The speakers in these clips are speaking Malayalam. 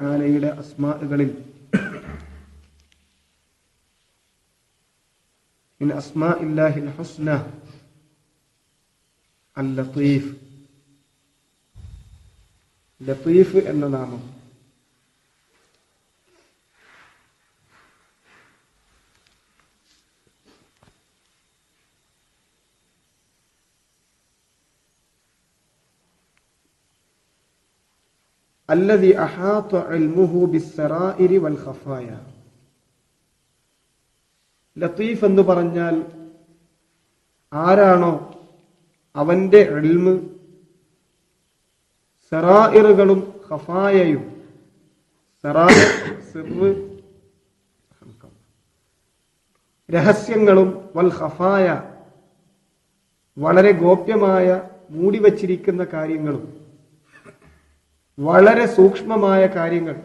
ആലയുടെ അസ്മാകളിൽ من أسماء الله الحسنى اللطيف ലത്തീഫ് എന്ന അല്ലതി അഹാത്ത അൽമുഹു ബിസ്സറാഇരി വൽ ഖഫായ ലത്തീഫ് എന്ന് പറഞ്ഞാൽ ആരാണോ അവന്റെ എൽമ് സെറായിറുകളും ഖഫായയും. രഹസ്യങ്ങളും വൽ ഖഫായ വളരെ ഗോപ്യമായ മൂടിവച്ചിരിക്കുന്ന കാര്യങ്ങളും. വളരെ സൂക്ഷ്മമായ കാര്യങ്ങൾ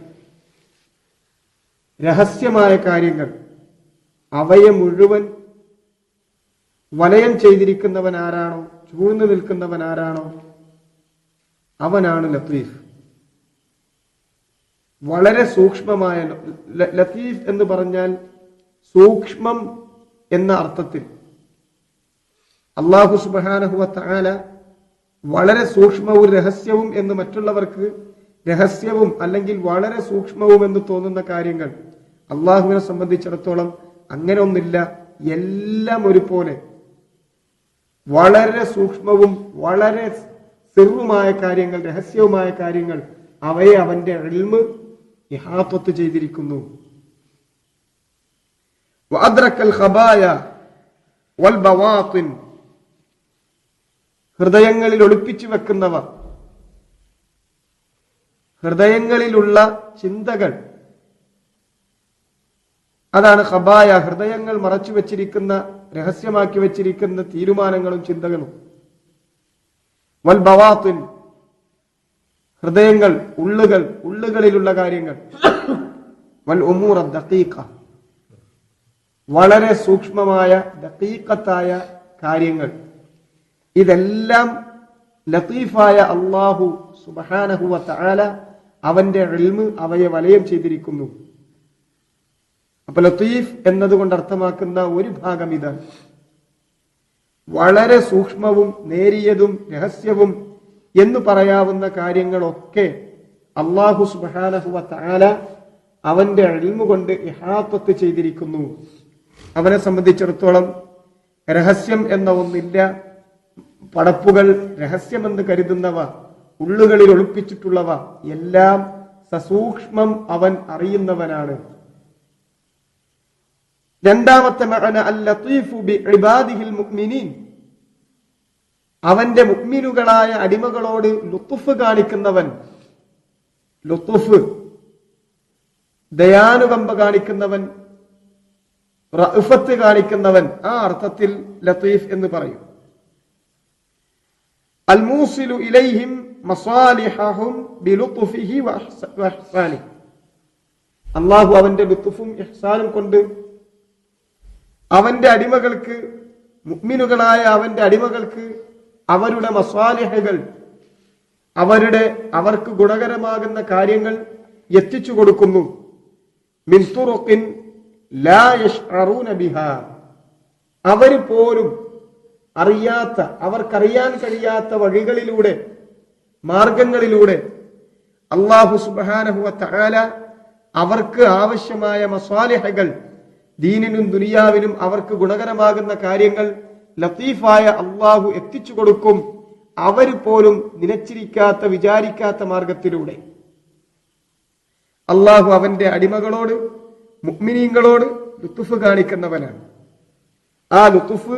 രഹസ്യമായ കാര്യങ്ങൾ അവയെ മുഴുവൻ വലയം ചെയ്തിരിക്കുന്നവൻ ആരാണോ ചൂഴ്ന്നു നിൽക്കുന്നവൻ ആരാണോ അവനാണ് ലത്തീഫ്. വളരെ സൂക്ഷ്മമായ ലത്തീഫ് എന്ന് പറഞ്ഞാൽ സൂക്ഷ്മം എന്ന അർത്ഥത്തിൽ. അള്ളാഹു സുബാനഹുവ താല വളരെ സൂക്ഷ്മവും രഹസ്യവും എന്ന് മറ്റുള്ളവർക്ക് രഹസ്യവും അല്ലെങ്കിൽ വളരെ സൂക്ഷ്മവും എന്ന് തോന്നുന്ന കാര്യങ്ങൾ അള്ളാഹുവിനെ സംബന്ധിച്ചിടത്തോളം അങ്ങനെ ഒന്നില്ല എല്ലാം ഒരുപോലെ. വളരെ സൂക്ഷ്മവും വളരെ സിറുമായ കാര്യങ്ങൾ രഹസ്യവുമായ കാര്യങ്ങൾ അവയെ അവന്റെ എൽമ് ഇഹാത്വത്ത് ചെയ്തിരിക്കുന്നു. വാദ്രക്കൽ ഹബായ വൽ ബവാത്തിൻ ഹൃദയങ്ങളിൽ ഒളിപ്പിച്ചു വെക്കുന്നവ ഹൃദയങ്ങളിലുള്ള ചിന്തകൾ. അതാണ് ഹബായ ഹൃദയങ്ങൾ മറച്ചു വെച്ചിരിക്കുന്ന രഹസ്യമാക്കി വെച്ചിരിക്കുന്ന തീരുമാനങ്ങളും ചിന്തകളും. വൽ ബവാത്തിൻ ഹൃദയങ്ങൾ ഉള്ളുകൾ ഉള്ളുകളിലുള്ള കാര്യങ്ങൾ. വൽ ഉമൂറ ദഖീഖ. വളരെ സൂക്ഷ്മമായ ദീക്കത്തായ കാര്യങ്ങൾ. ഇതെല്ലാം ലത്തീഫായ അള്ളാഹു സുബഹാനഹുവ തആല അവന്റെ എൽമ് അവയെ വലയം ചെയ്തിരിക്കുന്നു. അപ്പൊ ലത്തീഫ് എന്നതുകൊണ്ട് അർത്ഥമാക്കുന്ന ഒരു ഭാഗം ഇതാണ്. വളരെ സൂക്ഷ്മവും നേരിയതും രഹസ്യവും എന്ന് പറയാവുന്ന കാര്യങ്ങളൊക്കെ അള്ളാഹു സുബാനഹുവ താല അവന്റെ അഴിമ കൊണ്ട് ഇഹാത്വത്ത് ചെയ്തിരിക്കുന്നു. അവനെ സംബന്ധിച്ചിടത്തോളം രഹസ്യം എന്ന ഒന്നില്ല പടപ്പുകൾ രഹസ്യമെന്ന് കരുതുന്നവ ഉള്ളുകളിൽ ഒളിപ്പിച്ചിട്ടുള്ളവ എല്ലാം സസൂക്ഷ്മം അവൻ അറിയുന്നവനാണ്. രണ്ടാമത്തെ മകന മുഅ്മിനീൻ. അവന്റെ മുഅ്മിനുകളായ അടിമകളോട് ലുത്തുഫ് കാണിക്കുന്നവൻ ലുത്തുഫ് ദയാനുകമ്പ കാണിക്കുന്നവൻ റഫത്ത് കാണിക്കുന്നവൻ ആ അർത്ഥത്തിൽ ലത്തീഫ് എന്ന് പറയും. അൽമൂസിലു ഇലൈഹിം മസാലിഹും ബിലുത്ഫിഹി വഅഹ്സ- വഇഹ്സാനിഹി അള്ളാഹു അവന്റെ ലുത്തുഫും ഇഹ്സാനും കൊണ്ട് അവന്റെ അടിമകൾക്ക് മുഗ്മിനുകളായ അവന്റെ അടിമകൾക്ക് അവരുടെ മസാലിഹകൾ അവരുടെ അവർക്ക് ഗുണകരമാകുന്ന കാര്യങ്ങൾ എത്തിച്ചു കൊടുക്കുന്നു. മിൻ തുറുഖിൻ ലാ ബിഹാ. അവർ പോലും അറിയാത്ത അവർക്കറിയാൻ കഴിയാത്ത വഴികളിലൂടെ മാർഗങ്ങളിലൂടെ അള്ളാഹു സുബാനഹുവ തആല അവർക്ക് ആവശ്യമായ മസാലിഹകൾ ദീനിനും ദുനിയാവിനും അവർക്ക് ഗുണകരമാകുന്ന കാര്യങ്ങൾ ലത്തീഫായ അള്ളാഹു എത്തിച്ചു കൊടുക്കും അവർ പോലും നിലച്ചിരിക്കാത്ത വിചാരിക്കാത്ത മാർഗത്തിലൂടെ. അള്ളാഹു അവന്റെ അടിമകളോട് മുഗ്മിനീങ്ങളോട് ലുത്തുഫ് കാണിക്കുന്നവനാണ്. ആ ലുത്തുഫ്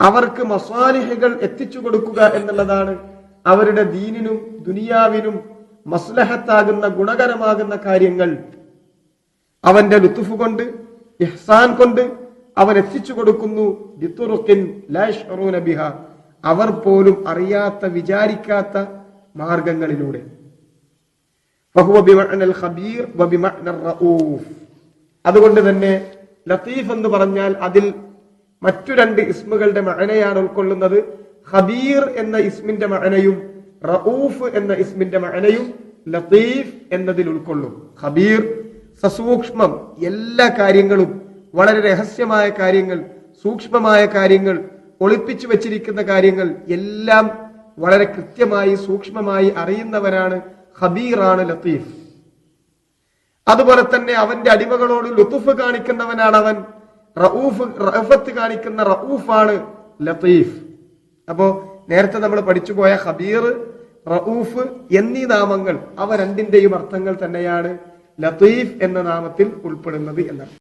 അവർക്ക് മസാലിഹകൾ എത്തിച്ചു കൊടുക്കുക എന്നുള്ളതാണ് അവരുടെ ദീനിനും ദുനിയാവിനും മസ്ലഹത്താകുന്ന ഗുണകരമാകുന്ന കാര്യങ്ങൾ. അവന്റെ ലുത്തുഫ് കൊണ്ട് ഇഹ്സാൻ കൊണ്ട് അവൻ എത്തിച്ചു കൊടുക്കുന്നു. അവർ പോലും അറിയാത്ത വിചാരിക്കാത്ത മാർഗങ്ങളിലൂടെ. അതുകൊണ്ട് തന്നെ ലത്തീഫ് എന്ന് പറഞ്ഞാൽ അതിൽ മറ്റു രണ്ട് ഇസ്മുകളുടെ മഅനയാണ് ഉൾക്കൊള്ളുന്നത്. ഹബീർ എന്ന ഇസ്മിന്റെ മഅനയും റഊഫ് എന്ന ഇസ്മിന്റെ മഅനയും ലത്തീഫ് എന്നതിൽ ഉൾക്കൊള്ളും. ഹബീർ സസൂക്ഷ്മം എല്ലാ കാര്യങ്ങളും വളരെ രഹസ്യമായ കാര്യങ്ങൾ സൂക്ഷ്മമായ കാര്യങ്ങൾ ഒളിപ്പിച്ചു വച്ചിരിക്കുന്ന കാര്യങ്ങൾ എല്ലാം വളരെ കൃത്യമായി സൂക്ഷ്മമായി അറിയുന്നവനാണ് ഹബീറാണ് ലത്തീഫ്. അതുപോലെ തന്നെ അവന്റെ അടിമകളോട് ലുത്തുഫ് കാണിക്കുന്നവനാണ് അവൻ റഊഫ് റഫത്ത് കാണിക്കുന്ന റഊഫാണ് ലത്തീഫ്. അപ്പോ നേരത്തെ നമ്മൾ പഠിച്ചു പോയ ഹബീർ റഊഫ് എന്നീ നാമങ്ങൾ അവ രണ്ടിന്റെയും അർത്ഥങ്ങൾ തന്നെയാണ് ലത്തീഫ് എന്ന നാമത്തിൽ ഉൾപ്പെടുന്നത് എന്നാണ്.